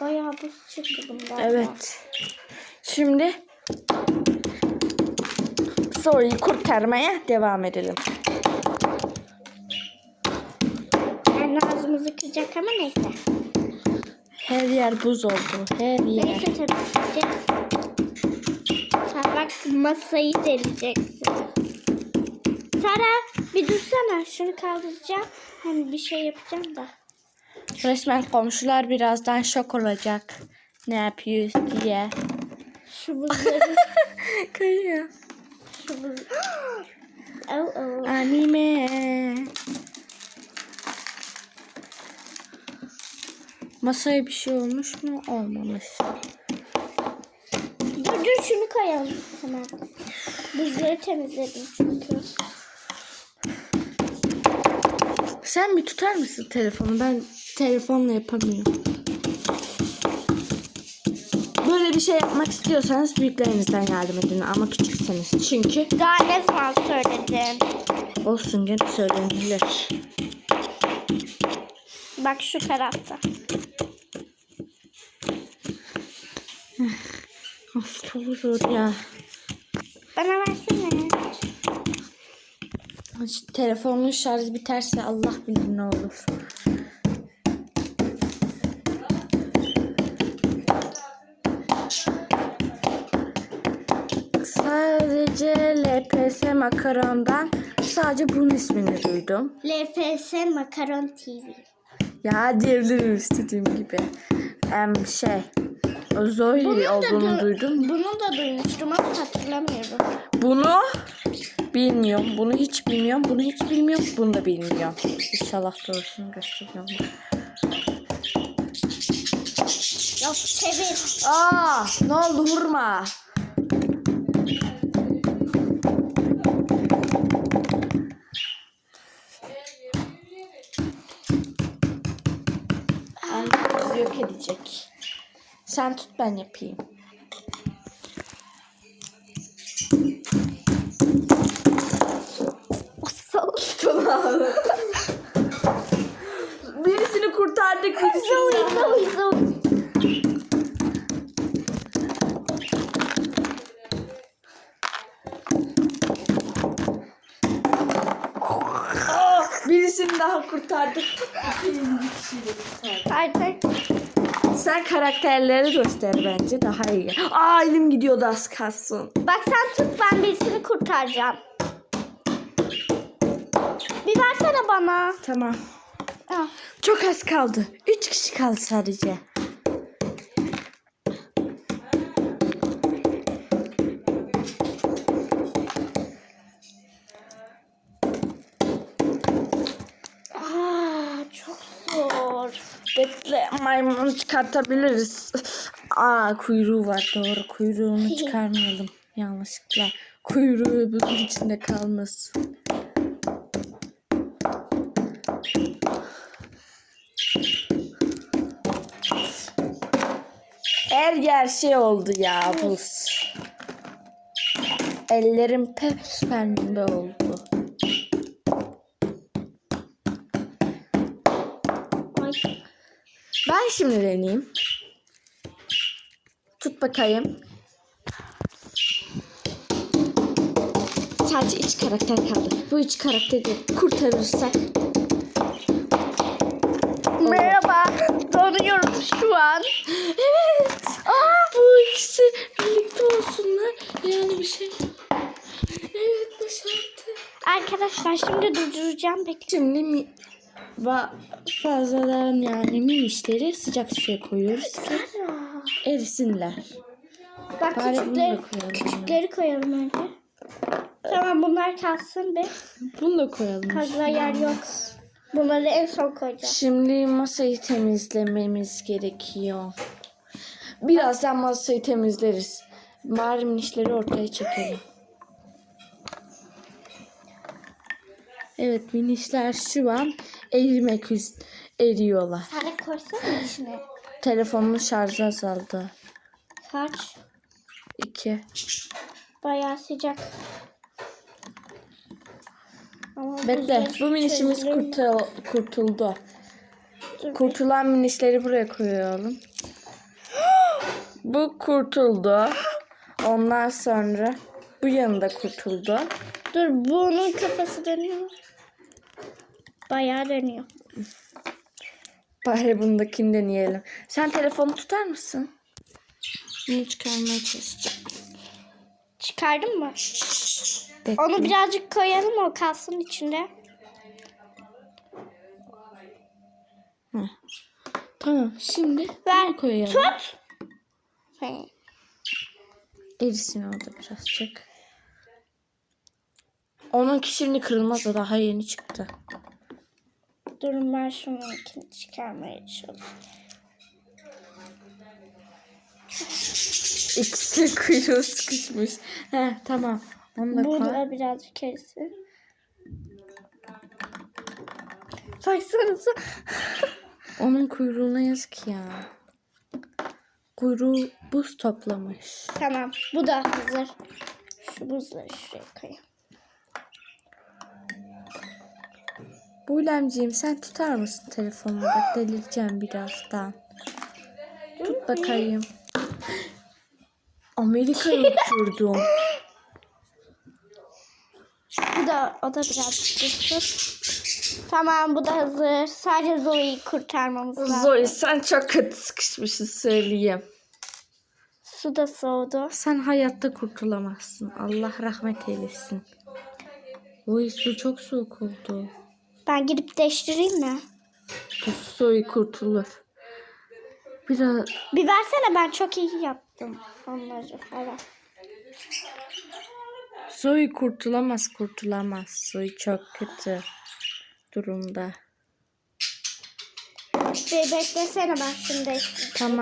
Bayağı buz çıktı bundan. Evet. Şimdi soruyu kurtarmaya devam edelim. Yani ağzımızı kıracak ama neyse. Her yer buz oldu. Her yer. Neyse temizleyeceğiz. Sen bak masayı deleceksin. Sara bir dursana. Şunu kaldıracağım. Hani bir şey yapacağım da. Resmen komşular birazdan şok olacak. Ne yapıyoruz diye. Şu buzları. Kayıyor. şu buz... oh, oh. Anime. Masaya bir şey olmuş mu? Olmamış. Dur dur şunu koyalım hemen. Buzları temizledim çünkü. Sen bir tutar mısın telefonu? Ben telefonla yapamıyorum. Böyle bir şey yapmak istiyorsanız büyüklerinizden yardım edin ama küçükseniz. Çünkü Daha ne zaman söyledin? olsun canım söylenilir. Bak şu tarafta. Of çok zor ya. Bana versene. Telefonun şarjı biterse Allah bilir ne olur. Sadece LPS makarondan sadece bunun ismini duydum. LFS Makaron TV. Ya diyebilirim istediğim gibi. Em şey, Zoe olduğunu du- duydum. Bunu da duymuştum ama hatırlamıyorum. Bunu bilmiyorum. Bunu hiç bilmiyorum. Bunu hiç bilmiyorum. Bunu da bilmiyorum. İnşallah doğrusunu gösteriyorum. Yok çevir. Aa, ne oldu vurma. Yok edecek. Sen tut ben yapayım. Birisini kurtardık birisini. Zoe, Zoe, Zoe. Birisini daha kurtardık. Hayır. Sen karakterleri göster bence daha iyi. Aa elim gidiyordu az kalsın. Bak sen tut ben birisini kurtaracağım. Bir versene bana. Tamam. Ah. Çok az kaldı. Üç kişi kaldı sadece. Aa, çok zor. Maymunu çıkartabiliriz. Aa kuyruğu var doğru kuyruğunu çıkarmayalım yanlışlıkla. Kuyruğu bunun içinde kalmasın. Her yer şey oldu ya buz. Ellerim pes pembe oldu. Ben şimdi deneyeyim. Tut bakayım. Sadece iç karakter kaldı. Bu iç karakteri kurtarırsak. Merhaba. Donuyorum şu an. Evet. Aa, bu ikisi birlikte olsunlar. Yani bir şey. Evet başardık. Arkadaşlar şimdi durduracağım. Bekle. Şimdi mi fazladan yani minişleri sıcak suya koyuyoruz ki erisinler. Bak Bari küçükleri, koyalım. küçükleri koyalım önce. Tamam bunlar kalsın bir. Bunu da koyalım. Fazla yer yok. Bunları en son koyacağım. Şimdi masayı temizlememiz gerekiyor. Birazdan masayı temizleriz. Bari minişleri ortaya çekelim. Evet minişler şu an erimek eriyorlar. De koysana içine. Telefonumun şarjı azaldı. Kaç? İki. Bayağı sıcak. Ama Bekle bu minişimiz kurtul kurtuldu. Dur, Kurtulan minişleri buraya koyalım. Bu kurtuldu. Ondan sonra bu yanında kurtuldu. Dur bunun kafası dönüyor. Bayağı dönüyor. Bari bundakini deneyelim. Sen telefonu tutar mısın? Bunu çıkarmaya çalışacağım. Çıkardın mı? Bekle. Onu birazcık koyalım o kalsın içinde. Tamam şimdi Ver. bunu koyalım. Tut. Erisin orada birazcık. Onunki şimdi kırılmaz o daha yeni çıktı. Durun ben şununkini çıkarmaya çalışıyorum. İkisi kuyruğu sıkışmış. He tamam. Onu da koy. Burada birazcık erisin. Baksanıza. Onun kuyruğuna yazık ya. Kuyruğu buz toplamış. Tamam bu da hazır. Şu buzları şuraya koyayım. Bulemciğim sen tutar mısın telefonumu? Bak delireceğim birazdan. Tut bakayım. Amerika'ya uçurdum. Bu da o da birazcık dursun. Tamam bu da hazır. Sadece Zoe'yi kurtarmamız lazım. Zoe sen çok kötü sıkışmışsın söyleyeyim. Su da soğudu. Sen hayatta kurtulamazsın. Allah rahmet eylesin. Oy su çok soğuk oldu. Ben gidip değiştireyim mi? Zoe kurtulur. Biraz Bir versene ben çok iyi yaptım onları falan. Zoe kurtulamaz kurtulamaz. Zoe çok kötü durumda. Bir beklesene ben şimdi değiştireyim. Tamam.